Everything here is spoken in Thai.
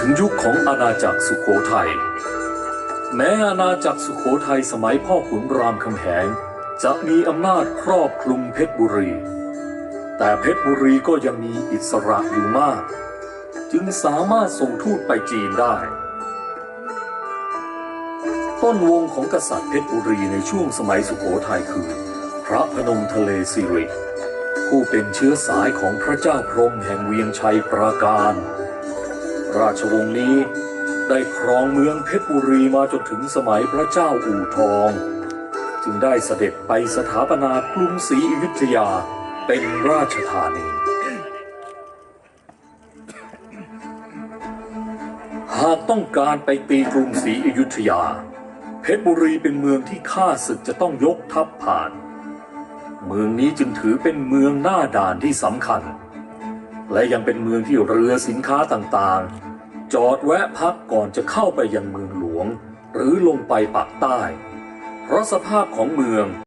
ถึงยุคของอาณาจักรสุโขทัย แม้อาณาจักรสุโขทัยสมัยพ่อขุนรามคำแหง จะมีอำนาจครอบคลุมเพชรบุรี แต่เพชรบุรีก็ยังมีอิสระอยู่มาก จึงสามารถส่งทูตไปจีนได้ ต้นวงของกษัตริย์เพชรบุรีในช่วงสมัยสุโขทัยคือ พระพนมทะเลสิริผู้เป็นเชื้อสายของพระเจ้าพรหมแห่งเวียงชัยปราการ ราชวงศ์นี้ ได้ครองเมืองเพชรบุรีมาจนถึงสมัยพระเจ้าอู่ทอง จึงได้เสด็จไปสถาปนากรุงศรีอยุธยาเป็นราชธานีหากต้องการไปตีกรุงศรีอยุธยา เพชรบุรีเป็นเมืองที่ข้าศึกจะต้องยกทัพผ่าน เมืองนี้จึงถือเป็นเมืองหน้าด่านที่สำคัญ และยังเป็นเมืองที่เรือสินค้าต่างๆ จอดแวะพักก่อนจะเข้าไปยังเมืองหลวง หรือลงไปปักใต้ เพราะสภาพของเมือง